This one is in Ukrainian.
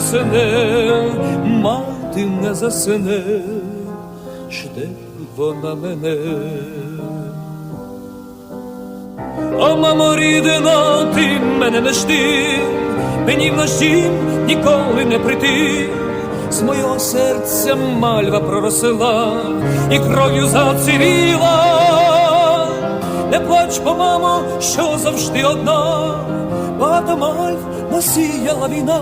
засне, мати не засне, жде вона мене. О, мамо рідна, ти мене не жди, мені вночі ніколи не прийти. З мого серця мальва проросила і кров'ю зацвіла. Не плач, по мамо, що завжди одна, багато мальв насіяла війна.